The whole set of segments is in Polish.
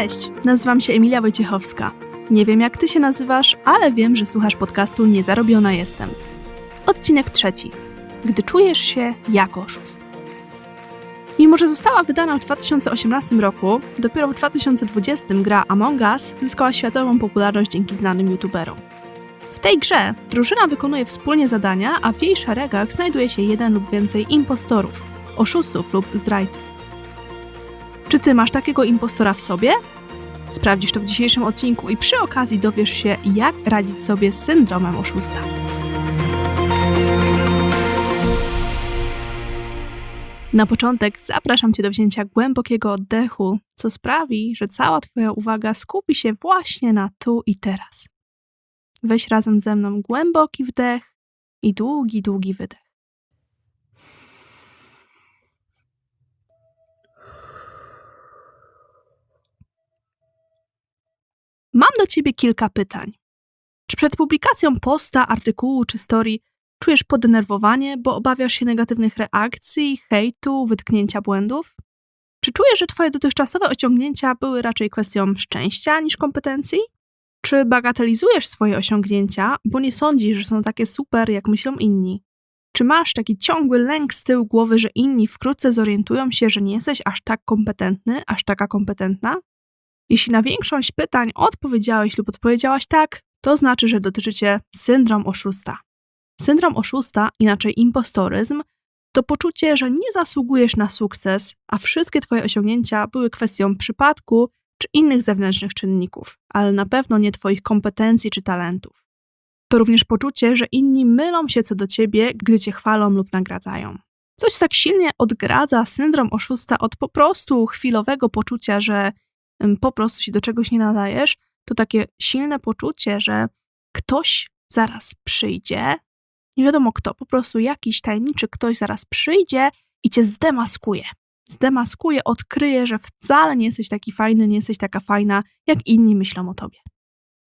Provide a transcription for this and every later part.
Cześć, nazywam się Emilia Wojciechowska. Nie wiem jak ty się nazywasz, ale wiem, że słuchasz podcastu Niezarobiona Jestem. Odcinek trzeci. Gdy czujesz się jako oszust. Mimo, że została wydana w 2018 roku, dopiero w 2020 gra Among Us zyskała światową popularność dzięki znanym youtuberom. W tej grze drużyna wykonuje wspólnie zadania, a w jej szeregach znajduje się jeden lub więcej impostorów, oszustów lub zdrajców. Czy ty masz takiego impostora w sobie? Sprawdzisz to w dzisiejszym odcinku i przy okazji dowiesz się, jak radzić sobie z syndromem oszusta. Na początek zapraszam Cię do wzięcia głębokiego oddechu, co sprawi, że cała Twoja uwaga skupi się właśnie na tu i teraz. Weź razem ze mną głęboki wdech i długi, długi wydech. Mam do Ciebie kilka pytań. Czy przed publikacją posta, artykułu czy story czujesz podenerwowanie, bo obawiasz się negatywnych reakcji, hejtu, wytknięcia błędów? Czy czujesz, że Twoje dotychczasowe osiągnięcia były raczej kwestią szczęścia niż kompetencji? Czy bagatelizujesz swoje osiągnięcia, bo nie sądzisz, że są takie super, jak myślą inni? Czy masz taki ciągły lęk z tyłu głowy, że inni wkrótce zorientują się, że nie jesteś aż tak kompetentny, aż taka kompetentna? Jeśli na większość pytań odpowiedziałeś lub odpowiedziałaś tak, to znaczy, że dotyczy cię syndrom oszusta. Syndrom oszusta, inaczej impostoryzm, to poczucie, że nie zasługujesz na sukces, a wszystkie twoje osiągnięcia były kwestią przypadku czy innych zewnętrznych czynników, ale na pewno nie twoich kompetencji czy talentów. To również poczucie, że inni mylą się co do ciebie, gdy cię chwalą lub nagradzają. Coś tak silnie odgradza syndrom oszusta od po prostu chwilowego poczucia, że po prostu się do czegoś nie nadajesz, to takie silne poczucie, że ktoś zaraz przyjdzie, nie wiadomo kto, po prostu jakiś tajemniczy ktoś zaraz przyjdzie i cię zdemaskuje. Zdemaskuje, odkryje, że wcale nie jesteś taki fajny, nie jesteś taka fajna, jak inni myślą o tobie.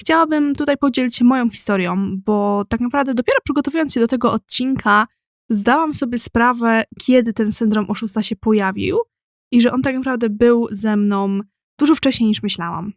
Chciałabym tutaj podzielić się moją historią, bo tak naprawdę dopiero przygotowując się do tego odcinka, zdałam sobie sprawę, kiedy ten syndrom oszusta się pojawił i że on tak naprawdę był ze mną dużo wcześniej niż myślałam.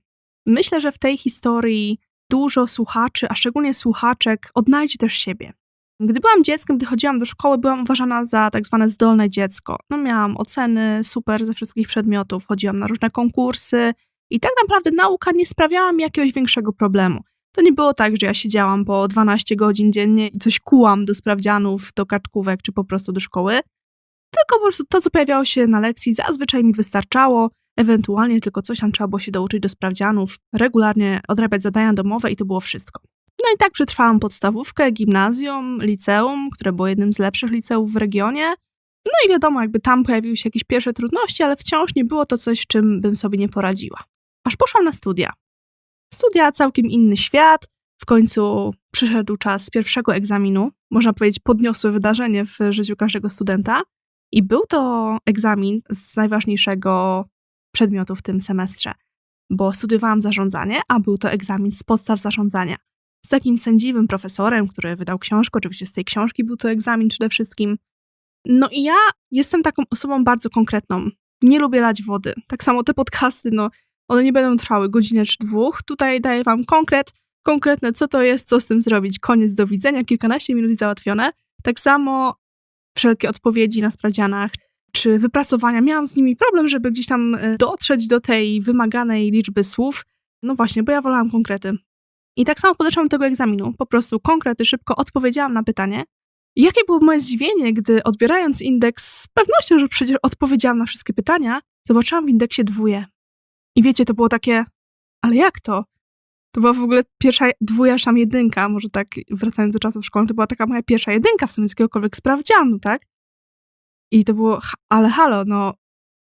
Myślę, że w tej historii dużo słuchaczy, a szczególnie słuchaczek, odnajdzie też siebie. Gdy byłam dzieckiem, gdy chodziłam do szkoły, byłam uważana za tak zwane zdolne dziecko. No, miałam oceny super ze wszystkich przedmiotów, chodziłam na różne konkursy i tak naprawdę nauka nie sprawiała mi jakiegoś większego problemu. To nie było tak, że ja siedziałam po 12 godzin dziennie i coś kułam do sprawdzianów, do kartkówek czy po prostu do szkoły. Tylko po prostu to, co pojawiało się na lekcji, zazwyczaj mi wystarczało. Ewentualnie tylko coś tam trzeba było się douczyć do sprawdzianów, regularnie odrabiać zadania domowe i to było wszystko. No i tak przetrwałam podstawówkę, gimnazjum, liceum, które było jednym z lepszych liceów w regionie. No i wiadomo, jakby tam pojawiły się jakieś pierwsze trudności, ale wciąż nie było to coś, czym bym sobie nie poradziła. Aż poszłam na studia. Studia całkiem inny świat. W końcu przyszedł czas pierwszego egzaminu, można powiedzieć podniosłe wydarzenie w życiu każdego studenta. I był to egzamin z najważniejszego przedmiotu w tym semestrze, bo studiowałam zarządzanie, a był to egzamin z podstaw zarządzania. Z takim sędziwym profesorem, który wydał książkę, oczywiście z tej książki był to egzamin przede wszystkim. No i ja jestem taką osobą bardzo konkretną. Nie lubię lać wody. Tak samo te podcasty, no, one nie będą trwały godzinę czy dwóch. Tutaj daję wam konkret, konkretne, co to jest, co z tym zrobić. Koniec, do widzenia, kilkanaście minut załatwione. Tak samo wszelkie odpowiedzi na sprawdzianach, czy wypracowania. Miałam z nimi problem, żeby gdzieś tam e, dotrzeć do tej wymaganej liczby słów. No właśnie, bo ja wolałam konkrety. I tak samo podeszłam do tego egzaminu. Po prostu konkrety, szybko odpowiedziałam na pytanie. I jakie było moje zdziwienie, gdy odbierając indeks z pewnością, że przecież odpowiedziałam na wszystkie pytania, zobaczyłam w indeksie dwóje. I wiecie, to było takie, ale jak to? To była w ogóle pierwsza dwuja, aż tam jedynka, może tak wracając do czasów szkolnych, to była taka moja pierwsza jedynka w sumie z jakiegokolwiek sprawdzianu, tak? I to było, ale halo, no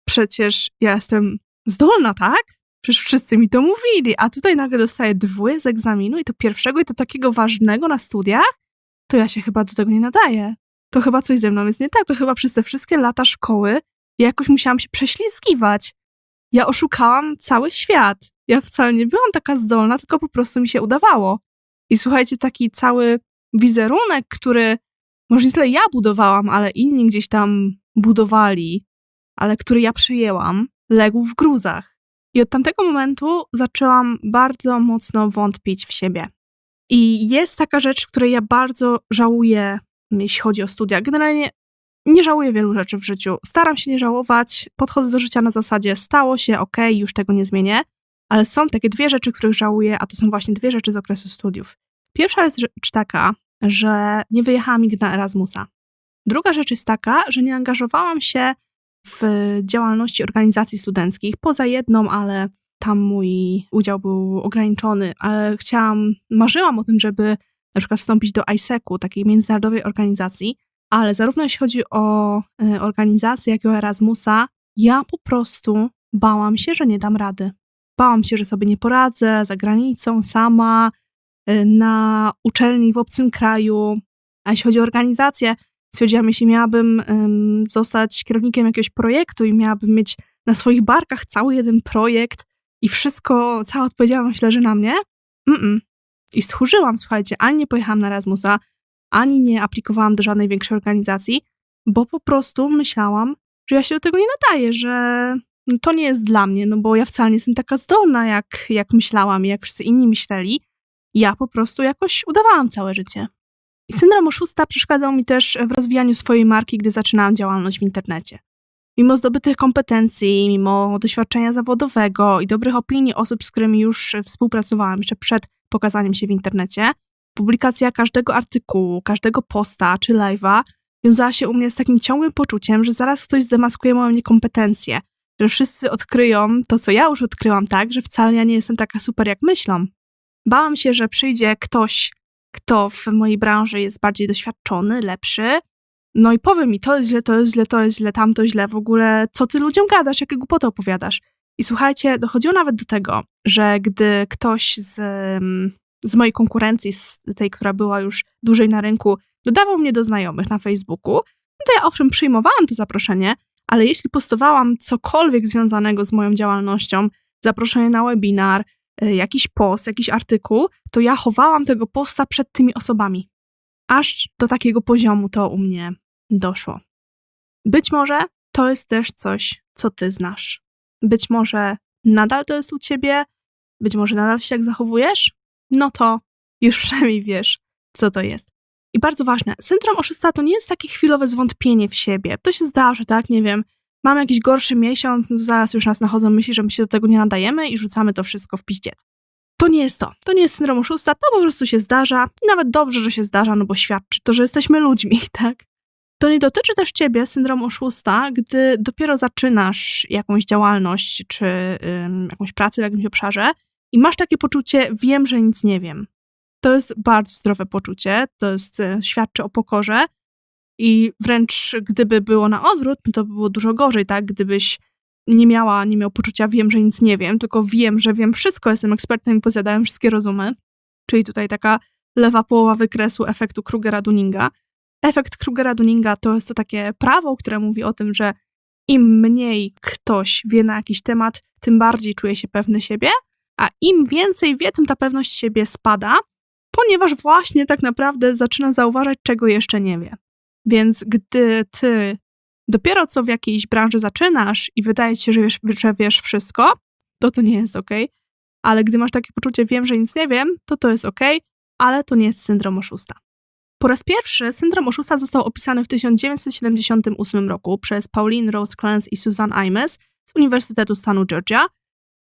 przecież ja jestem zdolna, tak? Przecież wszyscy mi to mówili, a tutaj nagle dostaję dwóje z egzaminu i to pierwszego i to takiego ważnego na studiach, to ja się chyba do tego nie nadaję. To chyba coś ze mną jest nie tak, to chyba przez te wszystkie lata szkoły ja jakoś musiałam się prześlizgiwać. Ja oszukałam cały świat. Ja wcale nie byłam taka zdolna, tylko po prostu mi się udawało. I słuchajcie, taki cały wizerunek, który może nie tyle ja budowałam, ale inni gdzieś tam budowali, ale który ja przyjęłam, legł w gruzach. I od tamtego momentu zaczęłam bardzo mocno wątpić w siebie. I jest taka rzecz, której ja bardzo żałuję, jeśli chodzi o studia. Generalnie nie żałuję wielu rzeczy w życiu. Staram się nie żałować, podchodzę do życia na zasadzie stało się, ok, już tego nie zmienię, ale są takie dwie rzeczy, których żałuję, a to są właśnie dwie rzeczy z okresu studiów. Pierwsza jest rzecz taka, że nie wyjechałam nigdy na Erasmusa. Druga rzecz jest taka, że nie angażowałam się w działalności organizacji studenckich, poza jedną, ale tam mój udział był ograniczony, ale chciałam, marzyłam o tym, żeby na przykład wstąpić do ISEC-u, takiej międzynarodowej organizacji, ale zarówno jeśli chodzi o e, organizację, jak i o Erasmusa, ja po prostu bałam się, że nie dam rady. Bałam się, że sobie nie poradzę za granicą, sama, na uczelni w obcym kraju. A jeśli chodzi o organizację, stwierdziłam, jeśli miałabym zostać kierownikiem jakiegoś projektu i miałabym mieć na swoich barkach cały jeden projekt i wszystko, cała odpowiedzialność leży na mnie, mm, -mm. i stchórzyłam, słuchajcie, ani nie pojechałam na Erasmusa, ani nie aplikowałam do żadnej większej organizacji, bo po prostu myślałam, że ja się do tego nie nadaję, że to nie jest dla mnie, no bo ja wcale nie jestem taka zdolna, jak, jak myślałam jak wszyscy inni myśleli. Ja po prostu jakoś udawałam całe życie. I syndrom oszusta przeszkadzał mi też w rozwijaniu swojej marki, gdy zaczynałam działalność w internecie. Mimo zdobytych kompetencji, mimo doświadczenia zawodowego i dobrych opinii osób, z którymi już współpracowałam jeszcze przed pokazaniem się w internecie, publikacja każdego artykułu, każdego posta czy live'a wiązała się u mnie z takim ciągłym poczuciem, że zaraz ktoś zdemaskuje moją niekompetencję, że wszyscy odkryją to, co ja już odkryłam, tak, że wcale ja nie jestem taka super, jak myślą. Bałam się, że przyjdzie ktoś, kto w mojej branży jest bardziej doświadczony, lepszy, no i powie mi, to jest źle, to jest źle, to jest źle, tamto źle, w ogóle co ty ludziom gadasz, jakie głupoty opowiadasz. I słuchajcie, dochodziło nawet do tego, że gdy ktoś z, mm, z mojej konkurencji, z tej, która była już dłużej na rynku, dodawał mnie do znajomych na Facebooku, no to ja owszem przyjmowałam to zaproszenie, ale jeśli postowałam cokolwiek związanego z moją działalnością, zaproszenie na webinar, jakiś post, jakiś artykuł, to ja chowałam tego posta przed tymi osobami. Aż do takiego poziomu to u mnie doszło. Być może to jest też coś, co ty znasz. Być może nadal to jest u ciebie, być może nadal się tak zachowujesz, no to już przynajmniej wiesz, co to jest. I bardzo ważne, syndrom oszusta to nie jest takie chwilowe zwątpienie w siebie. To się zdarzy, tak? Nie wiem, mamy jakiś gorszy miesiąc, no to zaraz już nas nachodzą myśli, że my się do tego nie nadajemy i rzucamy to wszystko w piździet. To nie jest to. To nie jest syndrom oszusta, to po prostu się zdarza i nawet dobrze, że się zdarza, no bo świadczy to, że jesteśmy ludźmi, tak? To nie dotyczy też ciebie, syndrom oszusta, gdy dopiero zaczynasz jakąś działalność czy jakąś pracę w jakimś obszarze i masz takie poczucie, wiem, że nic nie wiem. To jest bardzo zdrowe poczucie, to jest, y, świadczy o pokorze i wręcz gdyby było na odwrót, no to by było dużo gorzej, tak? Gdybyś nie miała, nie miał poczucia wiem, że nic nie wiem, tylko wiem, że wiem wszystko, jestem ekspertem i pozjadałem wszystkie rozumy. Czyli tutaj taka lewa połowa wykresu efektu Krugera-Dunninga. Efekt Krugera-Dunninga to jest to takie prawo, które mówi o tym, że im mniej ktoś wie na jakiś temat, tym bardziej czuje się pewny siebie, a im więcej wie, tym ta pewność siebie spada, ponieważ właśnie tak naprawdę zaczyna zauważać, czego jeszcze nie wie. Więc gdy ty dopiero co w jakiejś branży zaczynasz i wydaje ci się, że wiesz, że wiesz wszystko, to to nie jest ok. Ale gdy masz takie poczucie, wiem, że nic nie wiem, to to jest ok, ale to nie jest syndrom oszusta. Po raz pierwszy syndrom oszusta został opisany w 1978 roku przez Pauline Rose Clance i Susan Imes z Uniwersytetu Stanu Georgia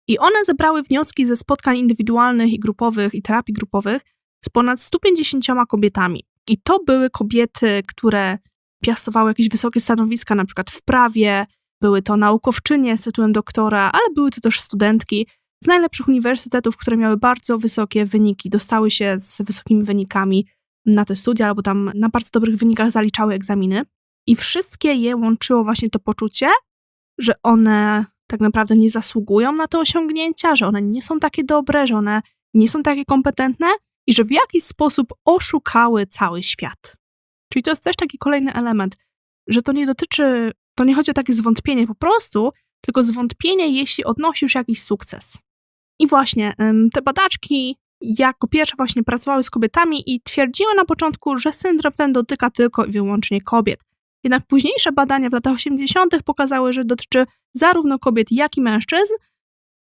i one zebrały wnioski ze spotkań indywidualnych i grupowych i terapii grupowych z ponad 150 kobietami. I to były kobiety, które piastowały jakieś wysokie stanowiska, na przykład w prawie, były to naukowczynie z tytułem doktora, ale były to też studentki z najlepszych uniwersytetów, które miały bardzo wysokie wyniki, dostały się z wysokimi wynikami na te studia, albo tam na bardzo dobrych wynikach zaliczały egzaminy. I wszystkie je łączyło właśnie to poczucie, że one tak naprawdę nie zasługują na te osiągnięcia, że one nie są takie dobre, że one nie są takie kompetentne i że w jakiś sposób oszukały cały świat. Czyli to jest też taki kolejny element, że to nie dotyczy, to nie chodzi o takie zwątpienie po prostu, tylko zwątpienie, jeśli odnosisz jakiś sukces. I właśnie te badaczki jako pierwsze właśnie pracowały z kobietami i twierdziły na początku, że syndrom ten dotyka tylko i wyłącznie kobiet. Jednak późniejsze badania w latach 80. pokazały, że dotyczy zarówno kobiet, jak i mężczyzn,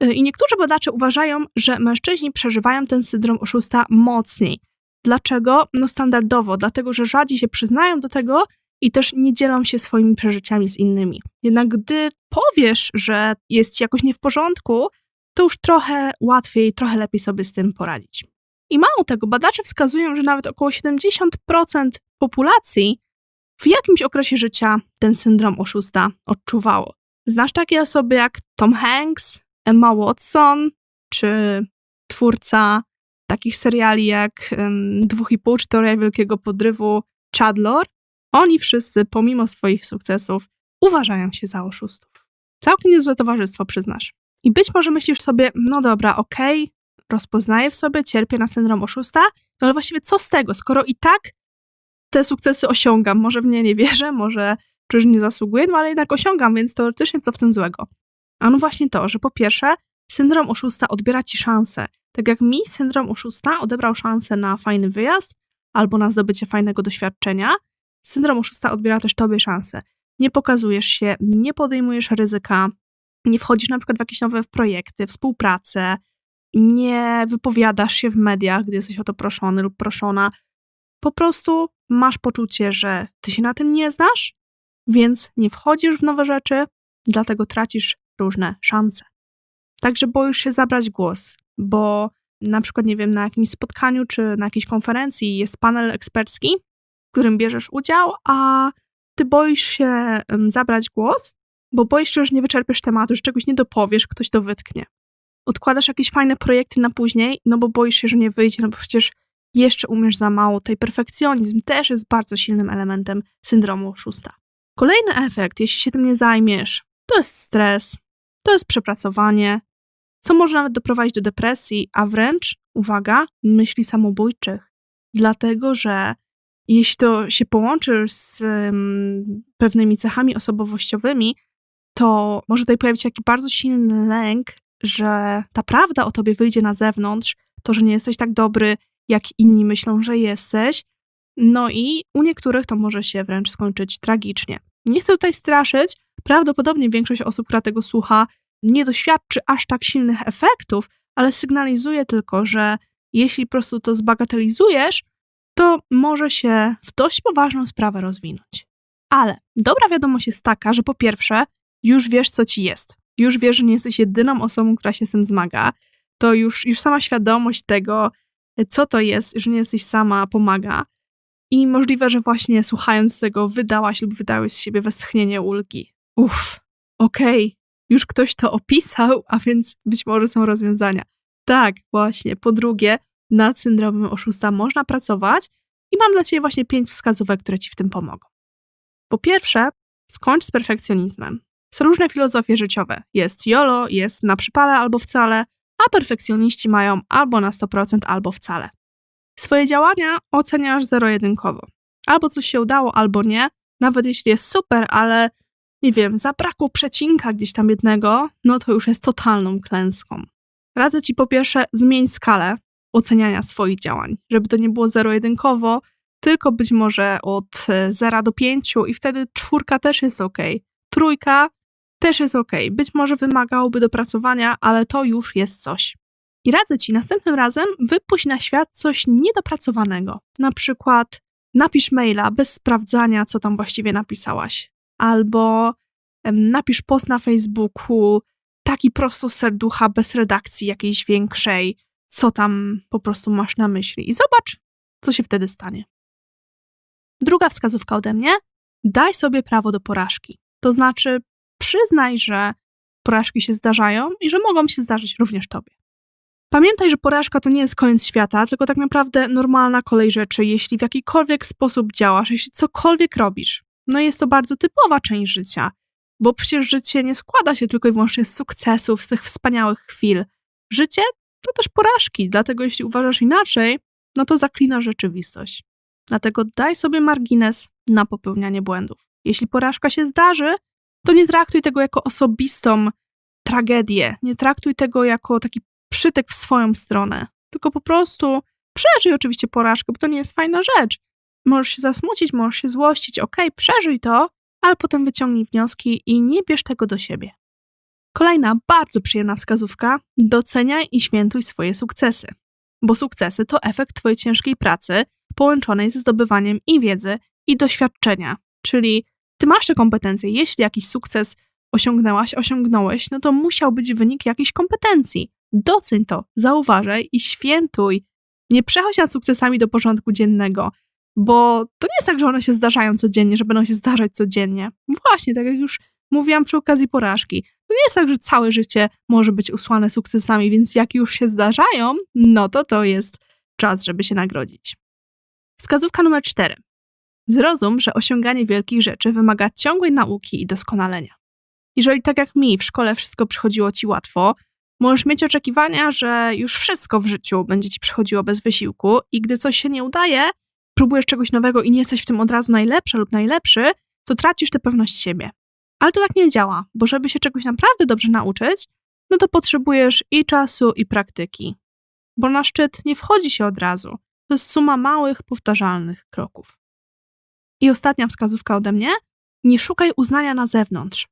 I niektórzy badacze uważają, że mężczyźni przeżywają ten syndrom oszusta mocniej. Dlaczego? No standardowo, dlatego że rzadziej się przyznają do tego i też nie dzielą się swoimi przeżyciami z innymi. Jednak gdy powiesz, że jest ci jakoś nie w porządku, to już trochę łatwiej, trochę lepiej sobie z tym poradzić. I mało tego, badacze wskazują, że nawet około 70% populacji w jakimś okresie życia ten syndrom oszusta odczuwało. Znasz takie osoby jak Tom Hanks, Emma Watson, czy twórca takich seriali jak Dwóch i pół czy Teoria Wielkiego Podrywu Chadlor? Oni wszyscy, pomimo swoich sukcesów, uważają się za oszustów. Całkiem niezłe towarzystwo, przyznasz. I być może myślisz sobie, no dobra, okej, okay, rozpoznaję w sobie, cierpię na syndrom oszusta, no ale właściwie co z tego, skoro i tak te sukcesy osiągam, może w nie nie wierzę, może czyż nie zasługuję, no ale jednak osiągam, więc teoretycznie co w tym złego? A no właśnie to, że po pierwsze, syndrom oszusta odbiera ci szansę. Tak jak mi syndrom oszusta odebrał szansę na fajny wyjazd albo na zdobycie fajnego doświadczenia, syndrom oszusta odbiera też tobie szansę. Nie pokazujesz się, nie podejmujesz ryzyka, nie wchodzisz na przykład w jakieś nowe projekty, współpracę, nie wypowiadasz się w mediach, gdy jesteś o to proszony lub proszona. Po prostu masz poczucie, że ty się na tym nie znasz, więc nie wchodzisz w nowe rzeczy, dlatego tracisz różne szanse. Także boisz się zabrać głos, bo na przykład, nie wiem, na jakimś spotkaniu czy na jakiejś konferencji jest panel ekspercki, w którym bierzesz udział, a ty boisz się zabrać głos, bo boisz się, że nie wyczerpiesz tematu, że czegoś nie dopowiesz, ktoś to wytknie. Odkładasz jakieś fajne projekty na później, no bo boisz się, że nie wyjdzie, no bo przecież jeszcze umiesz za mało. Tej perfekcjonizm też jest bardzo silnym elementem syndromu oszusta. Kolejny efekt, jeśli się tym nie zajmiesz, to jest stres, to jest przepracowanie, co może nawet doprowadzić do depresji, a wręcz, uwaga, myśli samobójczych. Dlatego, że jeśli to się połączy z um, pewnymi cechami osobowościowymi, to może tutaj pojawić się taki bardzo silny lęk, że ta prawda o tobie wyjdzie na zewnątrz, to, że nie jesteś tak dobry, jak inni myślą, że jesteś. No i u niektórych to może się wręcz skończyć tragicznie. Nie chcę tutaj straszyć, prawdopodobnie większość osób, która tego słucha, nie doświadczy aż tak silnych efektów, ale sygnalizuje tylko, że jeśli po prostu to zbagatelizujesz, to może się w dość poważną sprawę rozwinąć. Ale dobra wiadomość jest taka, że po pierwsze, już wiesz, co ci jest. Już wiesz, że nie jesteś jedyną osobą, która się z tym zmaga. To już, już sama świadomość tego, co to jest, że nie jesteś sama, pomaga. I możliwe, że właśnie słuchając tego wydałaś lub wydałeś z siebie westchnienie ulgi. Uff, okej, okay. już ktoś to opisał, a więc być może są rozwiązania. Tak, właśnie. Po drugie, nad syndromem oszusta można pracować i mam dla Ciebie właśnie pięć wskazówek, które Ci w tym pomogą. Po pierwsze, skończ z perfekcjonizmem. Są różne filozofie życiowe. Jest YOLO, jest na przypale albo wcale, a perfekcjoniści mają albo na 100%, albo wcale. Swoje działania oceniasz zero-jedynkowo. Albo coś się udało, albo nie. Nawet jeśli jest super, ale nie wiem, zabrakło przecinka gdzieś tam jednego, no to już jest totalną klęską. Radzę ci po pierwsze zmień skalę oceniania swoich działań, żeby to nie było zero-jedynkowo, tylko być może od 0 do 5 i wtedy czwórka też jest ok. Trójka też jest ok. Być może wymagałoby dopracowania, ale to już jest coś. I radzę ci następnym razem wypuść na świat coś niedopracowanego. Na przykład napisz maila bez sprawdzania, co tam właściwie napisałaś. Albo napisz post na Facebooku taki prosto serducha, bez redakcji jakiejś większej, co tam po prostu masz na myśli. I zobacz, co się wtedy stanie. Druga wskazówka ode mnie: daj sobie prawo do porażki. To znaczy, przyznaj, że porażki się zdarzają i że mogą się zdarzyć również tobie. Pamiętaj, że porażka to nie jest koniec świata, tylko tak naprawdę normalna kolej rzeczy, jeśli w jakikolwiek sposób działasz, jeśli cokolwiek robisz. No jest to bardzo typowa część życia, bo przecież życie nie składa się tylko i wyłącznie z sukcesów, z tych wspaniałych chwil. Życie to też porażki, dlatego jeśli uważasz inaczej, no to zaklina rzeczywistość. Dlatego daj sobie margines na popełnianie błędów. Jeśli porażka się zdarzy, to nie traktuj tego jako osobistą tragedię, nie traktuj tego jako taki przytyk w swoją stronę, tylko po prostu przeżyj oczywiście porażkę, bo to nie jest fajna rzecz. Możesz się zasmucić, możesz się złościć, ok, przeżyj to, ale potem wyciągnij wnioski i nie bierz tego do siebie. Kolejna bardzo przyjemna wskazówka: doceniaj i świętuj swoje sukcesy. Bo sukcesy to efekt Twojej ciężkiej pracy połączonej ze zdobywaniem i wiedzy, i doświadczenia. Czyli Ty masz te kompetencje. Jeśli jakiś sukces osiągnęłaś, osiągnąłeś, no to musiał być wynik jakiejś kompetencji. Doceń to, zauważaj i świętuj. Nie przechodź nad sukcesami do porządku dziennego, bo to nie jest tak, że one się zdarzają codziennie, że będą się zdarzać codziennie. Właśnie, tak jak już mówiłam przy okazji porażki. To nie jest tak, że całe życie może być usłane sukcesami, więc jak już się zdarzają, no to to jest czas, żeby się nagrodzić. Wskazówka numer cztery. Zrozum, że osiąganie wielkich rzeczy wymaga ciągłej nauki i doskonalenia. Jeżeli tak jak mi w szkole wszystko przychodziło ci łatwo, możesz mieć oczekiwania, że już wszystko w życiu będzie ci przychodziło bez wysiłku i gdy coś się nie udaje, próbujesz czegoś nowego i nie jesteś w tym od razu najlepsza lub najlepszy, to tracisz tę pewność siebie. Ale to tak nie działa, bo żeby się czegoś naprawdę dobrze nauczyć, no to potrzebujesz i czasu, i praktyki. Bo na szczyt nie wchodzi się od razu. To jest suma małych, powtarzalnych kroków. I ostatnia wskazówka ode mnie: nie szukaj uznania na zewnątrz.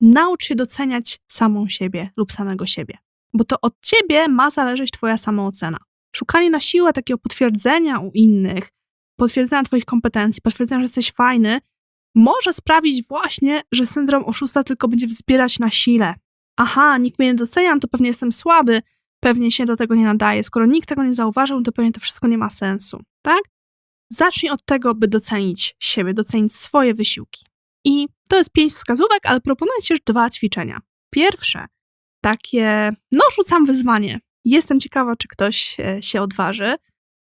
Naucz się doceniać samą siebie lub samego siebie, bo to od ciebie ma zależeć Twoja samoocena. Szukanie na siłę takiego potwierdzenia u innych, potwierdzenia Twoich kompetencji, potwierdzenia, że jesteś fajny, może sprawić właśnie, że syndrom oszusta tylko będzie wzbierać na sile. Aha, nikt mnie nie docenia, to pewnie jestem słaby, pewnie się do tego nie nadaje. Skoro nikt tego nie zauważył, to pewnie to wszystko nie ma sensu, tak? Zacznij od tego, by docenić siebie, docenić swoje wysiłki. I to jest pięć wskazówek, ale proponuję Ci już dwa ćwiczenia. Pierwsze, takie, no rzucam wyzwanie. Jestem ciekawa, czy ktoś e, się odważy,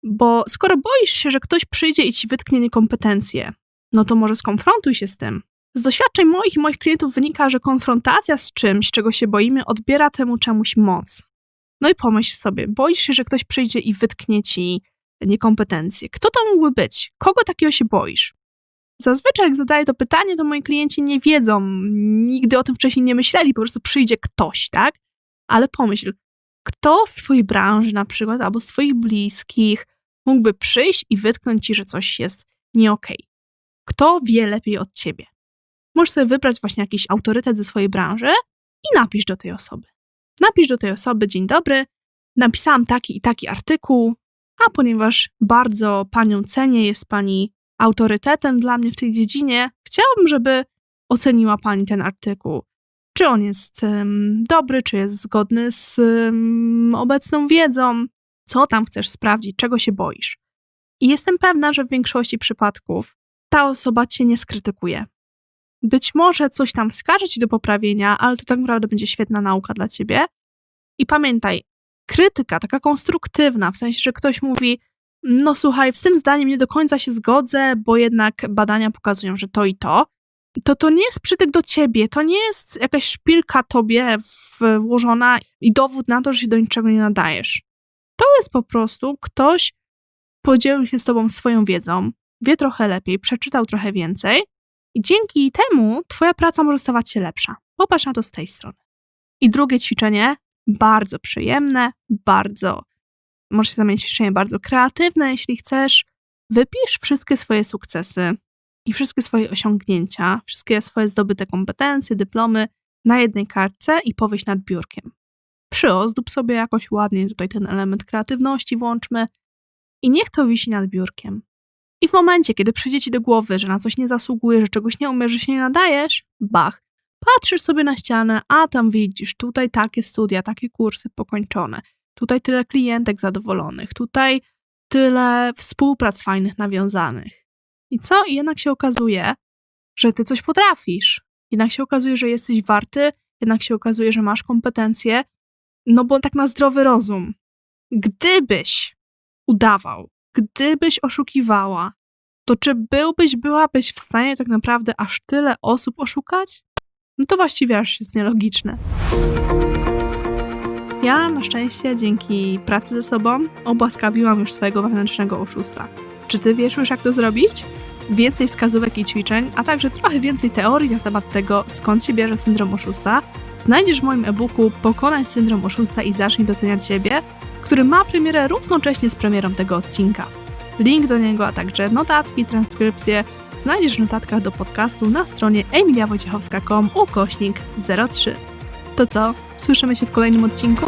bo skoro boisz się, że ktoś przyjdzie i Ci wytknie niekompetencje, no to może skonfrontuj się z tym. Z doświadczeń moich i moich klientów wynika, że konfrontacja z czymś, czego się boimy, odbiera temu czemuś moc. No i pomyśl sobie, boisz się, że ktoś przyjdzie i wytknie ci niekompetencje. Kto to mógłby być? Kogo takiego się boisz? Zazwyczaj, jak zadaję to pytanie, to moi klienci nie wiedzą, nigdy o tym wcześniej nie myśleli, po prostu przyjdzie ktoś, tak? Ale pomyśl, kto z Twojej branży na przykład, albo z Twoich bliskich mógłby przyjść i wytknąć Ci, że coś jest nie okej? Okay? Kto wie lepiej od Ciebie? Możesz sobie wybrać właśnie jakiś autorytet ze swojej branży i napisz do tej osoby. Napisz do tej osoby, dzień dobry, napisałam taki i taki artykuł, a ponieważ bardzo Panią cenię, jest Pani autorytetem dla mnie w tej dziedzinie, chciałabym, żeby oceniła Pani ten artykuł. Czy on jest dobry, czy jest zgodny z obecną wiedzą, co tam chcesz sprawdzić, czego się boisz. I jestem pewna, że w większości przypadków ta osoba cię nie skrytykuje. Być może coś tam wskaże ci do poprawienia, ale to tak naprawdę będzie świetna nauka dla ciebie. I pamiętaj, krytyka, taka konstruktywna, w sensie, że ktoś mówi, no słuchaj, z tym zdaniem nie do końca się zgodzę, bo jednak badania pokazują, że to i to, to to nie jest przytyk do ciebie, to nie jest jakaś szpilka tobie włożona i dowód na to, że się do niczego nie nadajesz. To jest po prostu ktoś podzielił się z tobą swoją wiedzą, wie trochę lepiej, przeczytał trochę więcej i dzięki temu twoja praca może stawać się lepsza. Popatrz na to z tej strony. I drugie ćwiczenie, bardzo przyjemne, bardzo może się zamienić ćwiczenie bardzo kreatywne, jeśli chcesz. Wypisz wszystkie swoje sukcesy i wszystkie swoje osiągnięcia, wszystkie swoje zdobyte kompetencje, dyplomy na jednej kartce i powieś nad biurkiem. Przyozdób sobie jakoś ładnie, tutaj ten element kreatywności włączmy i niech to wisi nad biurkiem. I w momencie, kiedy przyjdzie ci do głowy, że na coś nie zasługujesz, że czegoś nie umiesz, że się nie nadajesz, bach, patrzysz sobie na ścianę, a tam widzisz, tutaj takie studia, takie kursy pokończone, tutaj tyle klientek zadowolonych, tutaj tyle współprac fajnych nawiązanych. I co? I jednak się okazuje, że ty coś potrafisz. Jednak się okazuje, że jesteś warty, jednak się okazuje, że masz kompetencje, no bo tak na zdrowy rozum. Gdybyś udawał, gdybyś oszukiwała, to czy byłbyś, byłabyś w stanie tak naprawdę aż tyle osób oszukać? No to właściwie aż jest nielogiczne. Ja na szczęście dzięki pracy ze sobą obłaskawiłam już swojego wewnętrznego oszusta. Czy ty wiesz już jak to zrobić? Więcej wskazówek i ćwiczeń, a także trochę więcej teorii na temat tego, skąd się bierze syndrom oszusta, znajdziesz w moim e-booku Pokonaj syndrom oszusta i zacznij doceniać siebie, który ma premierę równocześnie z premierą tego odcinka. Link do niego, a także notatki, transkrypcje znajdziesz w notatkach do podcastu na stronie emiliawojciechowska.com ukośnik 03. To co? Słyszymy się w kolejnym odcinku?